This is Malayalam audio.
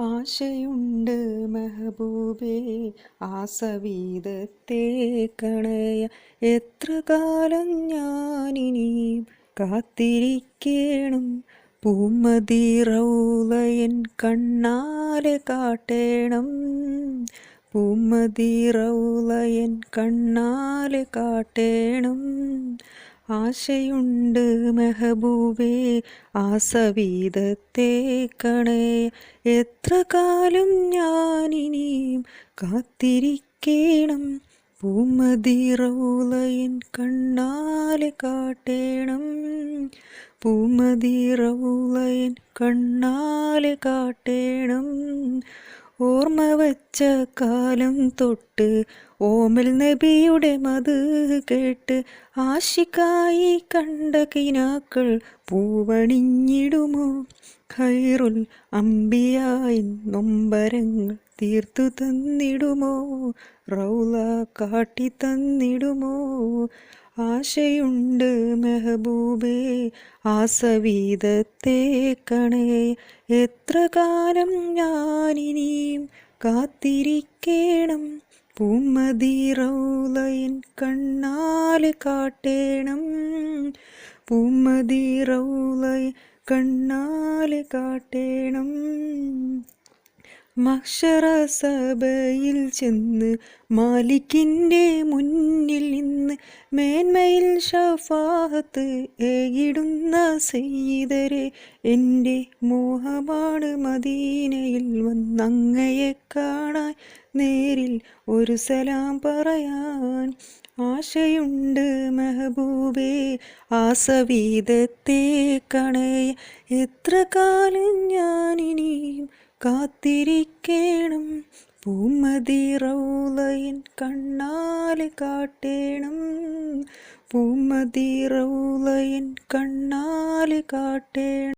ആശയുണ്ട് മെഹബൂബേ ആസവീതത്തെ കണയ. എത്ര കാലം ഞാനിനിയും കാത്തിരിക്കേണം? പൂമതി റൗലയൻ കണ്ണാലെ കാട്ടേണം. പൂമതി റൗലയൻ കണ്ണാലെ കാട്ടേണം. ആശയുണ്ട് മെഹബൂബേ കണേ. എത്ര കാലം ഞാനിനിയും കാത്തിരിക്കണം? പൂമതി റൗലയൻ കണ്ണാലെ കാട്ടേണം. പൂമതി റൗലയൻ കണ്ണാലെ കാട്ടേണം. ഓർമ്മ വച്ച കാലം തൊട്ട് ഓമൽ നബിയുടെ മത് കേട്ട് ആശിക്കായി കണ്ട കിനാക്കൾ പൂവണിഞ്ഞിടുമോ? ഖൈറുൽ അമ്പിയായി നൊമ്പരങ്ങൾ തീർത്തു തന്നിടുമോ? റൗല കാട്ടി തന്നിടുമോ? ആശയുണ്ട് മെഹബൂബേ ആസവീതത്തെ കണേ. എത്ര കാലം ഞാനിനിയും കാത്തിരിക്കേണം. പൂമതി റൗലയൻ കണ്ണാൽ കാട്ടേണം. പൂമതി റൗലയൻ കണ്ണാൽ കാട്ടേണം. മക്ഷറസഭയിൽ ചെന്ന് മാലിക്കിന്റെ മുന്നിൽ നിന്ന് മേന്മയിൽ ഷഫാഹത്ത് ഏകിടുന്ന സെയ്തരെ എന്റെ മോഹമാണ് മദീനയിൽ വന്നങ്ങയെ കാണാൻ നേരിൽ ഒരു സലാം പറയാൻ ആശയുണ്ട് മെഹബൂബേ. ആസവീതത്തെ കണയ എത്ര കാലം ഞാനിനിയും കാത്തിരിക്കണം. പൂമതി റൗലയൻ കണ്ണാൽ കാട്ടേണം. പൂമതി റൗലയൻ കണ്ണാൽ കാട്ടേണം.